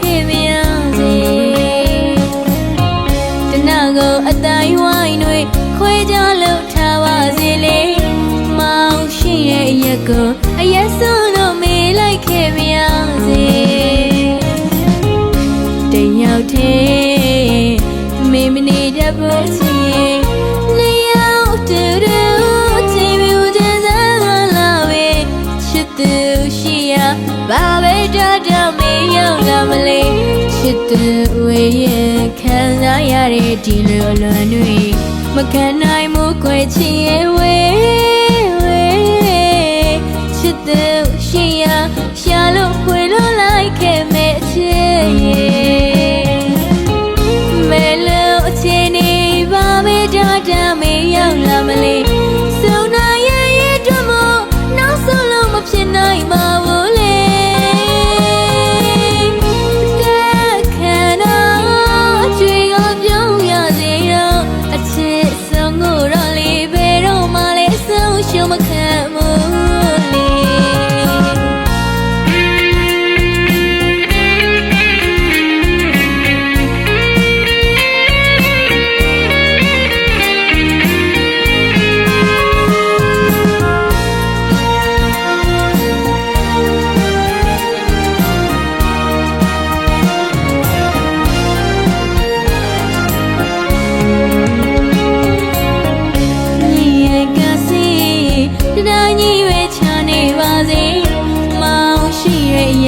que me မလေးချစ်သူဝေရဲ့ခံစားရတဲ့ဒီလိုလွန်တွေမခံနိုင်မှုခွဲချင်ရဲ့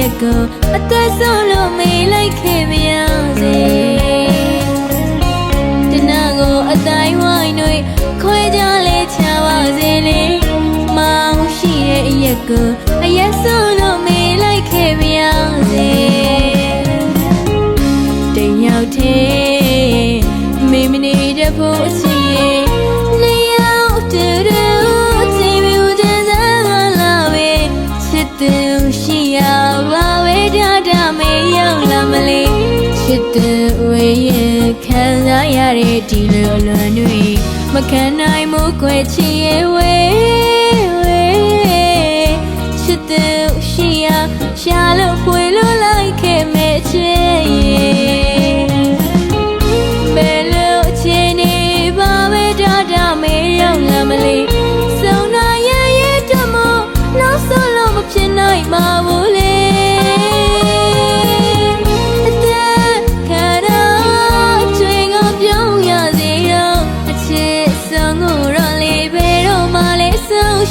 ရဲ့ရက်ကိုအသက်ဆုံးလို့မေးလိုက်ခဲ့ပါရစေတနာကိုအတိုင်းဝိုင်းတွေခွဲကြလေချပါစေလေမောင်ရှိရဲ့ရက်ကိုအရက်ဆုံးလို့မေးလိုက်ခဲ့ပါရစေ မေရောက်လာမလေးချစ်သူဝေရင်ခံစားရတဲ့ဒီလိုအလွန်တွေမခံနိုင်မှုခွဲချင်ရဲ့ဝေဝေချစ်သူရှိရရှာလို့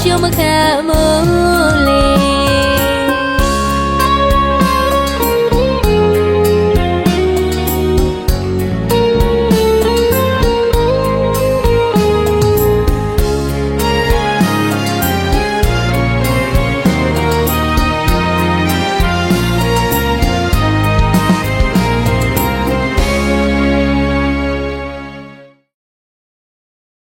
စ်ဆုံးကို